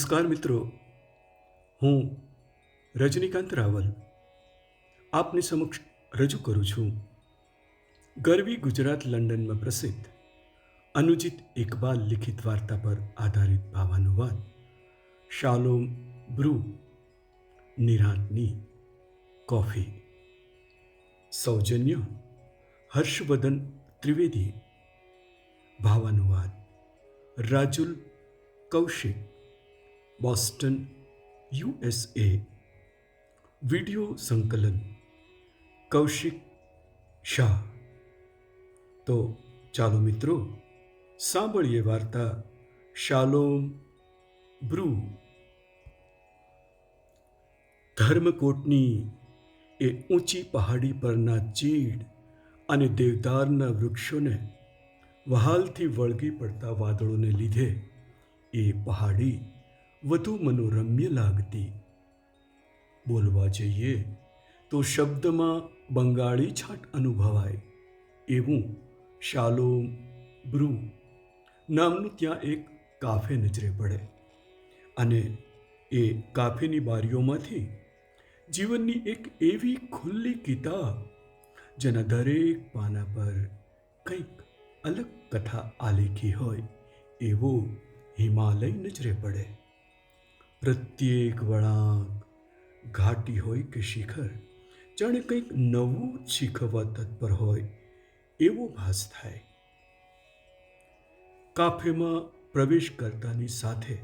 નમસ્કાર મિત્રો. હું રજનીકાંત રાવલ આપની સમક્ષ રજૂ કરું છું. ગરવી ગુજરાત લંડનમાં પ્રસિદ્ધ અનુજિત ઇકબાલ લિખિત વાર્તા પર આધારિત ભાવાનુવાદ, શાલોમ બ્રુ, નિરાંતની કોફી. સૌજન્ય હર્ષવર્ધન ત્રિવેદી. ભાવાનુવાદ, Rajul Kaushik Boston USA video સંકલન, કૌશિક શાહ. તો ચાલો મિત્રો, સાંભળીએ વાર્તા શાલોમ બ્રુ. ધર્મકોટની એ ઊંચી પહાડી પરના ચીડ અને દેવદારના વૃક્ષોને વહાલથી વળગી પડતા વાદળોને લીધે એ પહાડી વધુ મનોરમ્ય લાગતી. બોલવા જઈએ તો શબ્દમાં બંગાળી છાટ અનુભવાય. એવું શાલોમ બ્રુ નામનું ત્યાં એક કાફે નજરે પડે. અને એ કાફેની બારીઓમાંથી જીવનની એક એવી ખુલ્લી કિતાબ, જેના દરેક પાના પર કંઈક અલગ કથા આલેખી હોય, એવો હિમાલય નજરે પડે. પ્રત્યેક વળાંક ઘાટી હોય કે શિખર, જાણે કંઈક નવું જ શીખવવા તત્પર હોય, એવો ભાસ થાય. કાફેમાં પ્રવેશ કરતાની સાથે,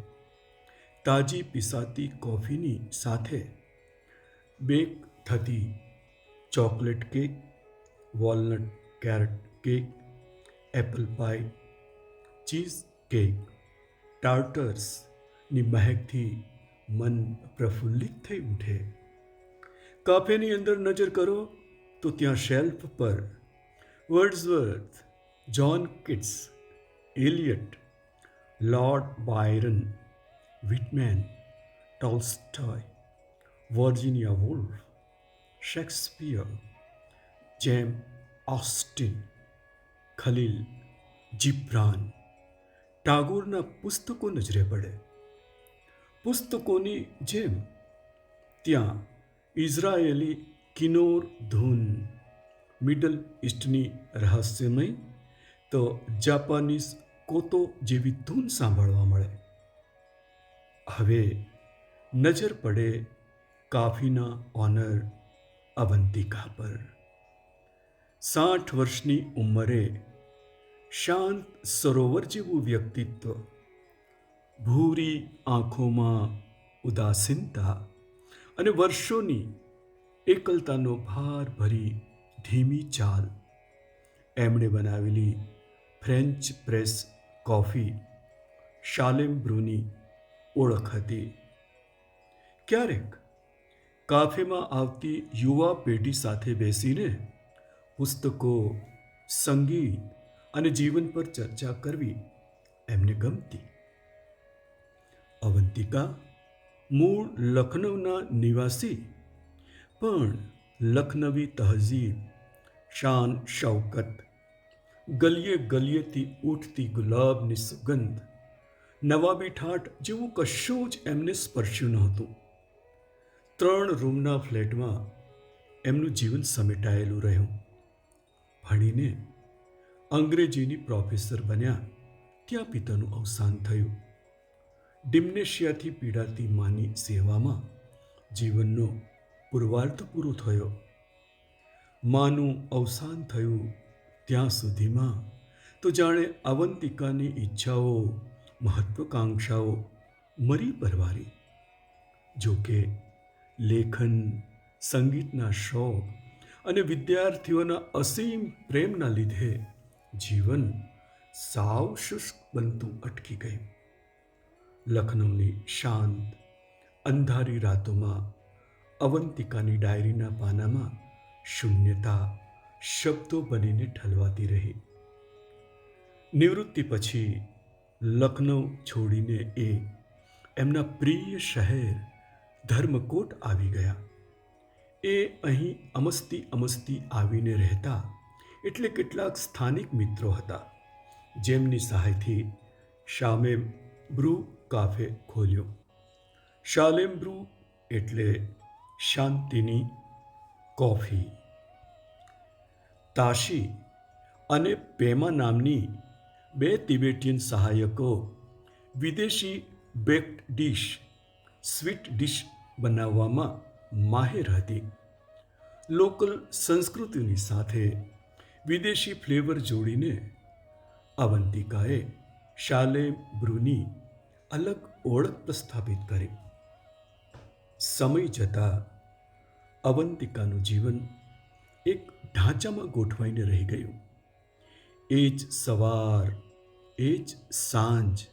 તાજી પીસાતી કોફીની સાથે, બેક થતી chocolate cake, walnut carrot cake, apple pie, cheese cake ટાર્ટર્સની મહેકથી મન પ્રફુલ્લિત થઈ ઉઠે કાફેની અંદર નજર કરો તો ત્યાં શેલ્ફ પર Wordsworth John Keats Eliot Lord Byron Whitman Tolstoy Virginia Woolf Shakespeare Jane Austen Khalil Gibran ટાગોરના પુસ્તકો નજરે પડે પુસ્તકોની જેમ ત્યાં ઇઝરાયેલી કિનોર ધૂન, મિડલ ઇસ્ટની રહસ્યમય તો જાપાનીઝ કોતો જેવી ધૂન સાંભળવા મળે. હવે નજર પડે કાફીના ઓનર અવંતિકા પર. સાઠ વર્ષની ઉંમરે શાંત સરોવર જેવું વ્યક્તિત્વ ભૂરી આંખોમાં ઉદાસીનતા અને વર્ષોની એકલતાનો ભાર ભરી ધીમી ચાલ. એમણે બનાવેલી ફ્રેન્ચ પ્રેસ કોફી શાલેમ બ્રુની ઓળખ હતી. ક્યારેક કાફેમાં આવતી યુવા પેઢી સાથે બેસીને પુસ્તકો, સંગીત અને જીવન પર ચર્ચા કરવી એમને ગમતી. અવંતિકા મૂળ લખનૌના નિવાસી. પણ લખનવી તહઝીબ શાન શૌકત. ગલીએ ગલીએથી ઉઠતી ગુલાબની સુગંધ. નવાબી ઠાઠ જેવું કશું જ એમને સ્પર્શ્યું નહોતું. ત્રણ રૂમના ફ્લેટમાં એમનું જીવન સમેટાયેલું રહ્યું. ભણીને અંગ્રેજીની પ્રોફેસર બન્યા. ત્યાં પિતાનું અવસાન થયું. ડિમ્નેશિયાથી પીડાતી માની સેવામાં જીવનનો પૂર્વાર્થ પૂરો થયો. માનું અવસાન થયું ત્યાં સુધીમાં તો જાણે અવંતિકાની ઈચ્છાઓ, મહત્વકાંક્ષાઓ મરી પરવારી. જોકે લેખન, સંગીતના શોખ અને વિદ્યાર્થીઓના અસીમ પ્રેમના લીધે જીવન સાવ શુષ્ક બનતું અટકી ગયું. લખનૌની શાંત, અંધારી રાતોમાં, અવંતિકાની ડાયરીના પાનામાં શૂન્યતા, શબ્દો બનીને ઠલવાતી રહી. નિવૃત્તિ પછી લખનૌ છોડીને એ એમના પ્રિય શહેર ધર્મકોટ આવી ગયા. એ અહીં અમસ્તી અમસ્તી આવીને રહેતા એટલે કેટલાક સ્થાનિક મિત્રો હતા, જેમની સહાયથી શામે બ્રુ કાફે ખોલ્યો. શાલેમ બ્રુ એટલે શાંતિની કોફી. તાશી અને પેમા નામની બે તિબેટિયન સહાયકો વિદેશી બેક્ડ ડીશ સ્વીટ ડીશ બનાવવામાં માહેર હતી. લોકલ સંસ્કૃતિની સાથે વિદેશી ફ્લેવર જોડીને અવંતિકાએ શાલે બ્રુની અલગ ઓળખ પ્રસ્થાપિત કરી. સમય જતાં અવંતિકાનું જીવન એક ઢાંચામાં ગોઠવાઈને રહી ગયું. એ જ સવાર, એ જ સાંજ,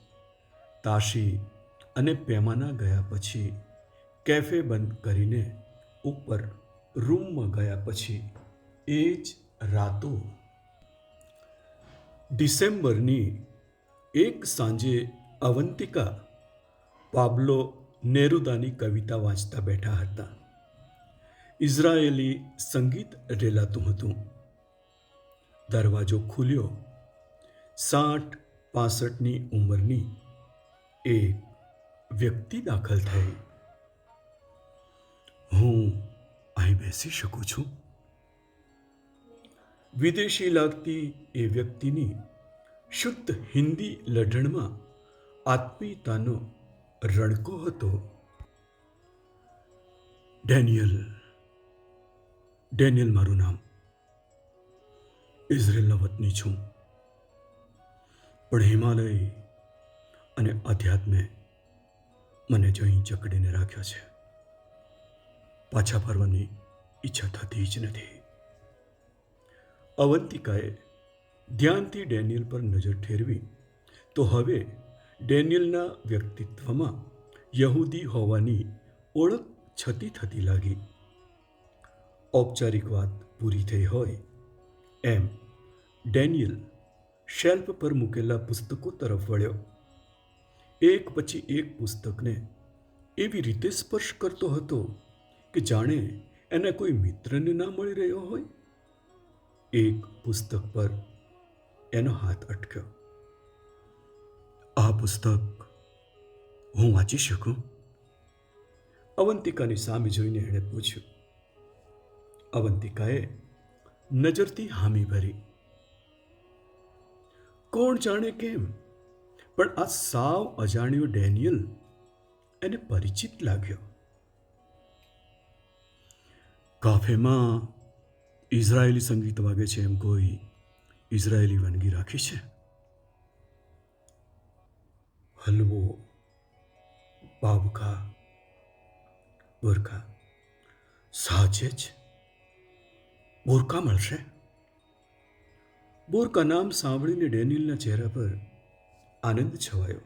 તાશી અને પેમાના ગયા પછી કેફે બંધ કરીને ઉપર રૂમમાં ગયા પછી એ જ રાતો. ડિસેમ્બરની એક સાંજે અવંતિકા પાબ્લો નેરુદાની કવિતા વાંચતા બેઠા હતા. ઇઝરાયેલી સંગીત રેલાતું હતું. દરવાજો ખુલ્યો. સાઠ પાસઠની ઉંમરની એક વ્યક્તિ દાખલ થઈ. હું અહીં બેસી શકું છું? વિદેશી લાગતી એ વ્યક્તિની શુદ્ધ હિન્દી લઢણમાં આત્મીયતાનો રણકો હતો. ડેનિયલ ડેનિયલ મારું નામ. ઇઝરાયેલનો વતની છું. પણ હિમાલય અને અધ્યાત્મે મને જો અહીં જકડીને રાખ્યો છે. પાછા ફરવાની ઈચ્છા થતી જ નથી. અવંતિકાએ ધ્યાનથી ડેનિયલ પર નજર ઠેરવી, તો હવે ડેનિયલના વ્યક્તિત્વમાં યહૂદી હોવાની ઓળખ છતી થતી લાગી. ઔપચારિક વાત પૂરી થઈ હોય એમ ડેનિયલ શેલ્ફ પર મૂકેલા પુસ્તકો તરફ વળ્યો. એક પછી એક પુસ્તકને એવી રીતે સ્પર્શ કરતો હતો કે જાણે એને કોઈ મિત્રને ના મળી રહ્યો હોય. એક પુસ્તક પર એનો હાથ અટક્યો. આ પુસ્તક હું વાંચી શકું? અવંતિકાની સામે જોઈને એણે પૂછ્યું. અવંતિકાએ નજરથી હામી ભરી. કોણ જાણે કેમ? પણ આ સાવ અજાણ્યો ડેનિયલ એને પરિચિત લાગ્યો. કાફેમાં ઇઝરાયેલી સંગીત વાગે છે એમ કોઈ ઇઝરાયેલી વાનગી રાખી છે? હલવો, બાબકા, બોરકા, સાચે જ બોરકા મળશે? બોરકા નામ સાંભળીને ડેનિયલના ચહેરા પર આનંદ છવાયો.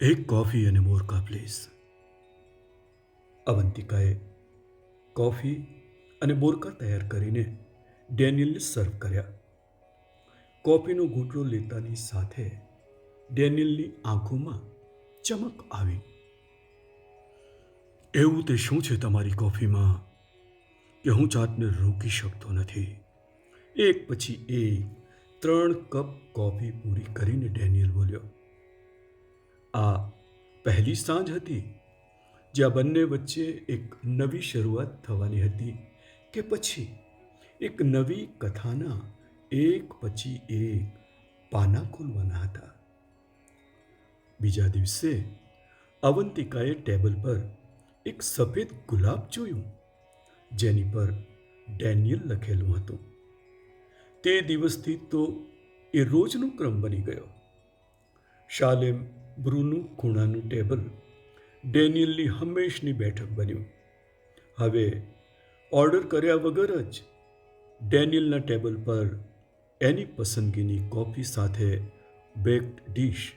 એક કોફી અને બોરકા, પ્લીઝ. અવંતિકાએ કોફી અને બોરકા તૈયાર કરીને ડેનિયલને સર્વ કર્યા. કોફીનો ઘૂંટડો લેતાની સાથે ડેનિયલની આંખોમાં ચમક આવી. એવું તે શું છે તમારી કોફીમાં? કે હું જાતને રોકી શકતો નથી. એક પછી એક, ત્રણ કપ કોફી પૂરી કરીને ડેનિયલ બોલ્યો. આ પહેલી સાંજ હતી, જ્યાં બંને વચ્ચે એક નવી શરૂઆત થવાની હતી કે પછી એક નવી કથાના એક પછી એક પાના ખોલવાના હતા. બીજા દિવસે અવંતિકાએ ટેબલ પર એક સફેદ ગુલાબ જોયું, જેની પર ડેનિયલ લખેલું હતું. તે દિવસથી તો એ રોજનો ક્રમ બની ગયો. શાલેમ બ્રુનું ખૂણાનું ટેબલ ડેનિયલની હંમેશની બેઠક બન્યું. હવે ઓર્ડર કર્યા વગર જ ડેનિયલના ટેબલ પર એની પસંદગીની કોફી સાથે baked dish,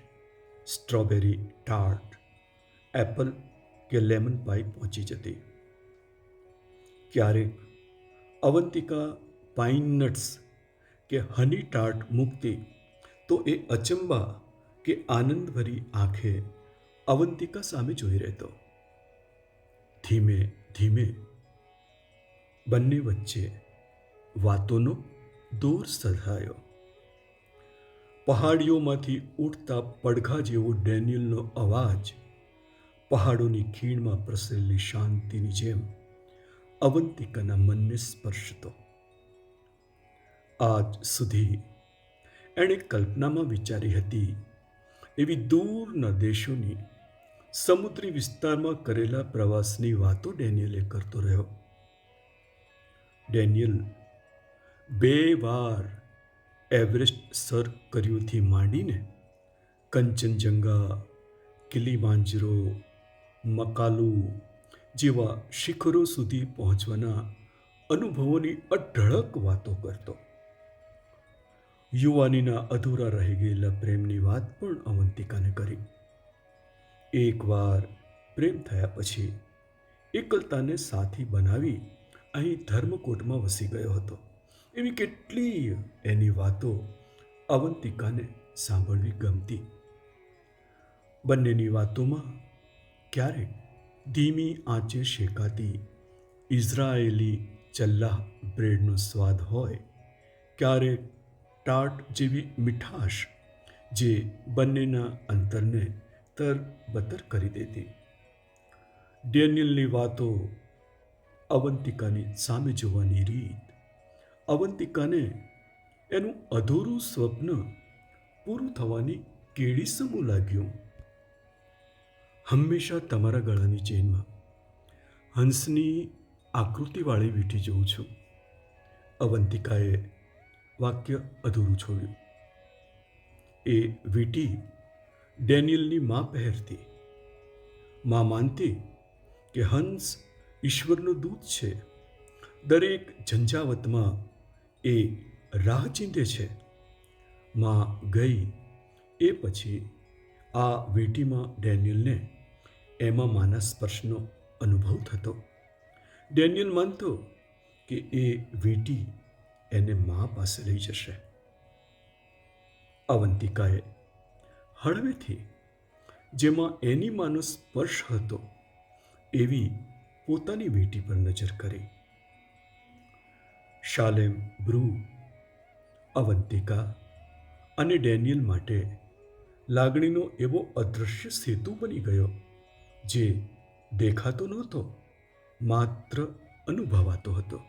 strawberry tart, apple કે લેમન પાઈ પહોંચી જતી. ક્યારેક અવંતિકા પાઇન નટ્સ કે હની ટાર્ટ મૂકતી તો એ અચંબા કે આનંદભરી આંખે અવંતિકા સામે જોઈ રહેતો. ધીમે ધીમે બંને વચ્ચે વાતોનો દોર સધાયો. પહાડીઓમાંથી ઉઠતા પડઘા જેવો ડેનિયલનો અવાજ પહાડોની ખીણમાં પ્રસરેલી શાંતિની જેમ અવંતિકાના મનને સ્પર્શતો. આજ સુધી એણે કલ્પનામાં વિચારી હતી, એવી દૂરના દેશોની સમુદ્રી વિસ્તારમાં કરેલા પ્રવાસની વાતો ડેનિયલે કરતો રહ્યો. ડેનિયલ બે વાર એવરેસ્ટ સર કર્યુંથી માંડીને કંચનજંગા કિલીમાંજરો મકાલુ જેવા શિખરો સુધી પહોંચવાના અનુભવોની અઢળક વાતો કરતો. યુવાનીના અધૂરા રહી ગયેલા પ્રેમની વાત પણ અવંતિકાને કરી. એકવાર પ્રેમ થયા પછી એકલતાને સાથી બનાવી અહીં ધર્મકોટમાં વસી ગયો હતો. એવી કેટલી એની વાતો અવંતિકાને સાંભળવી ગમતી. બંનેની વાતોમાં ક્યારેક ધીમી આંચે શેકાતી ઇઝરાયેલી ચલ્લાહ બ્રેડનો સ્વાદ હોય ક્યારેક ટાટ જેવી મીઠાશ જે બંનેના અંતરને તર બતર કરી દેતી. ડેનિયલની વાતો અવંતિકાની સામે જોવાની રીત અવંતિકાને એનું અધૂરું સ્વપ્ન પૂરું થવાની કેડી સમૂહ લાગ્યું. હંમેશા તમારા ગળાની ચેનમાં હંસની આકૃતિવાળી વીંટી જોઉં છું. અવંતિકાએ વાક્ય અધૂરું છોડ્યું. એ વીંટી ડેનિયલની મા પહેરતી. મા માનતી કે હંસ ઈશ્વરનો દૂત છે. દરેક ઝંઝાવતમાં એ રાહ ચીંધે છે. માં ગઈ એ પછી આ વીંટીમાં ડેનિયલને એમાં માના સ્પર્શનો અનુભવ થતો. ડેનિયલ માનતો કે એ વીંટી એને મા પાસે લઈ જશે. અવંતિકાએ હળવેથી જેમાં એની માનો સ્પર્શ હતો એવી પોતાની વીંટી પર નજર કરી. શાલેમ બ્રુ, અવંતિકા અને ડેનિયલ માટે લાગણીનો એવો અદૃશ્ય સેતુ બની ગયો, જે દેખાતો નહોતો, માત્ર અનુભવાતો હતો.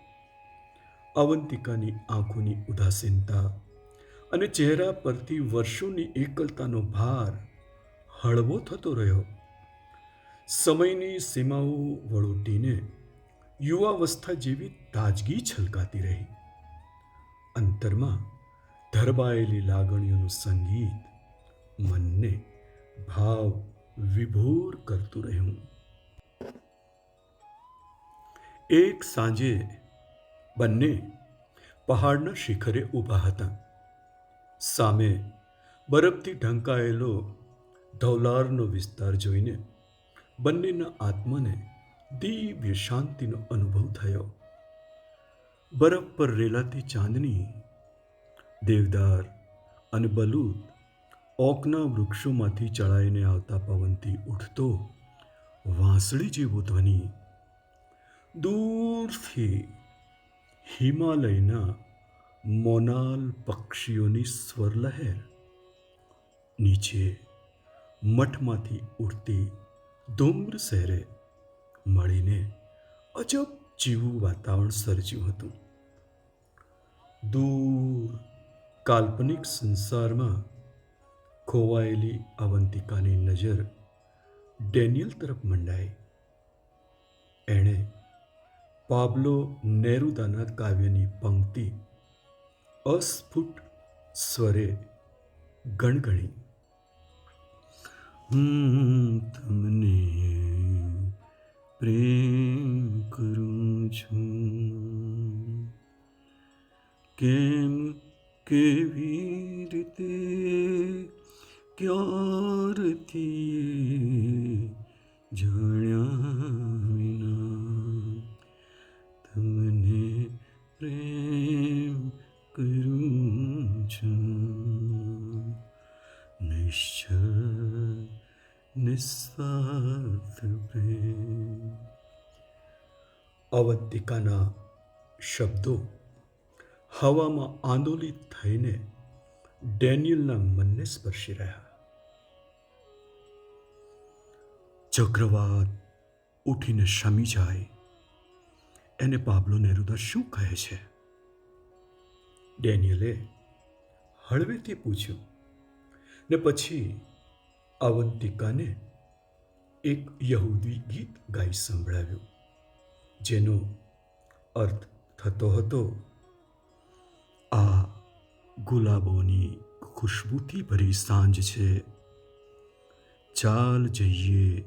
અવંતિકાની આંખોની ઉદાસીનતા અને ચહેરા પરથી વર્ષોની એકલતાનો ભાર હળવો થતો રહ્યો. સમયની સીમાઓ વળોટીને યુવાવસ્થા જેવી તાજગી છલકાતી રહી. અંતરમાં ધરબાયેલી લાગણીઓનું સંગીત મનને ભાવ વિભોર કરતું રહ્યું. એક સાંજે બંને પહાડના શિખરે ઊભા હતા. સામે બરફથી ઢંકાયેલો ધૌલારનો વિસ્તાર જોઈને બંનેના આત્માને દિવ્ય શાંતિનો અનુભવ થયો. બરફ પર રેલાતી ચાંદની, દેવદાર અને બલૂત ઓકના વૃક્ષોમાંથી ચડાઈને આવતા પવનથી ઉઠતો વાંસળી જેવો ધ્વનિ. દૂરથી હિમાલયના મોનાલ પક્ષીઓની સ્વરલહેર નીચે મઠમાંથી ઉડતી ધૂમ્ર શહેરે મળીને અજબ જેવું વાતાવરણ સર્જ્યું હતું. દૂર કાલ્પનિક સંસારમાં ખોવાયેલી અવંતિકાની નજર ડેનિયલ તરફ મંડાઈ. એણે પાબ્લો નેરુદાના કાવ્યની પંક્તિ અસ્ફુટ સ્વરે ગણગણી. હમ પ્રેમ અવંતિકાના શબ્દો હવામાં આંદોલિત થઈને ડેનિયલના મનને સ્પર્શી રહ્યા. ચક્રવાત ઉઠીને શમી જાય. એને પાબ્લો નેરુદા શું કહે છે? ડેનિયલે હળવેથી પૂછ્યું ને પછી અવંતિકાને એક યહૂદી ગીત ગાઈ સંભળાવ્યું. જેનો અર્થ થતો હતો, આ ગુલાબોની ખુશ્બુથી ભરી સાંજ છે. ચાલ જઈએ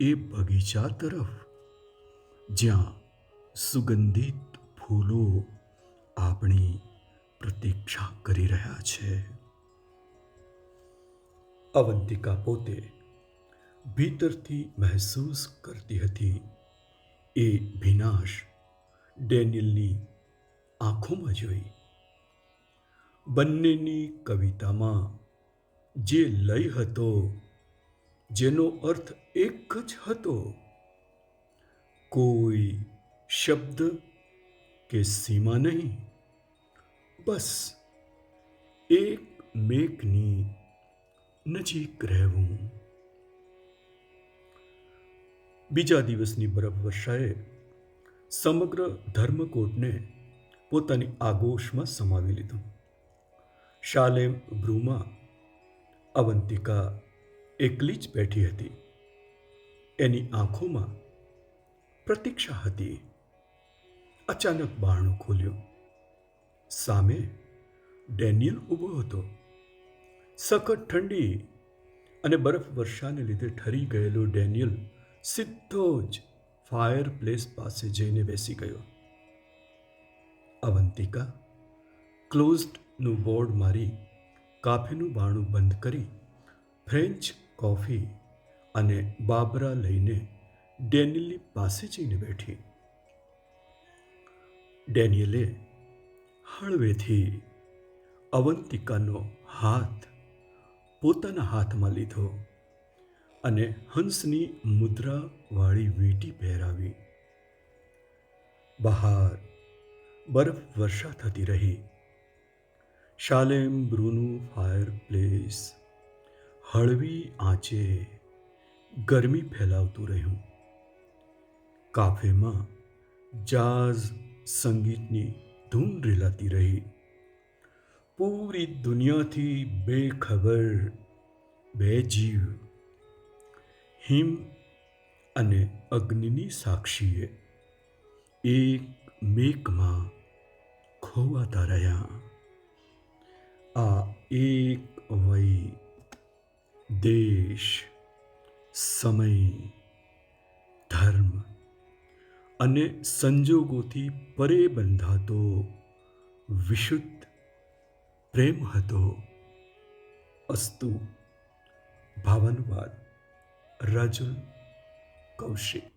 એ બગીચા તરફ, જ્યાં સુગંધિત ફૂલો આપણી પ્રતીક્ષા કરી રહ્યા છે. અવંતિકા પોતે ભીતરથી મહેસૂસ કરતી હતી. એ ભિનાશ ડેનિયલની આંખોમાં જોઈ. બંનેની કવિતામાં જે લય હતો, જેનો અર્થ એક જ હતો, કોઈ શબ્દ કે સીમા નહીં, બસ એક મેકની નજીક રહેવું. બીજા દિવસની બરફવર્ષાએ સમગ્ર ધર્મકોટને પોતાની આગોશમાં સમાવી લીધું. શાલેમ બ્રુમાં અવંતિકા એકલી જ બેઠી હતી. એની આંખોમાં પ્રતીક્ષા હતી. અચાનક બારણું ખોલ્યું. સામે ડેનિયલ ઊભો હતો. સખત ઠંડી અને બરફ વર્ષાને લીધે ઠરી ગયેલો ડેનિયલ સીધો જ ફાયર પ્લેસ પાસે જઈને બેસી ગયો. અવંતિકા ક્લોઝડનું બોર્ડ મારી કાફીનું બારણું બંધ કરી ફ્રેન્ચ કોફી અને બાબરા લઈને ડેનિયલી પાસે જઈને બેઠી. ડેનિયલે હળવેથી અવંતિકાનો હાથ પોતાના હાથમાં લીધો. અને હંસની મુદ્રાવાળી વીંટી પહેરાવી. બહાર બરફ વર્ષા થતી રહી. શાલેમ બ્રુનું ફાયર પ્લેસ હળવી આંચે ગરમી ફેલાવતું રહ્યું. કાફેમાં જાઝ સંગીતની ધૂન રેલાતી રહી. પૂરી દુનિયાથી બેખબર બે જીવ હિમ અને અગ્નિની સાક્ષીએ એક મેકમાં ખોવાતા રહ્યા. આ એક વય, દેશ, સમય, ધર્મ અને સંજોગોથી પરે બંધાતો વિશુદ્ધ પ્રેમ હતો. અસ્તુ, ભાવાનુવાદ. રાજુલ કૌશિક.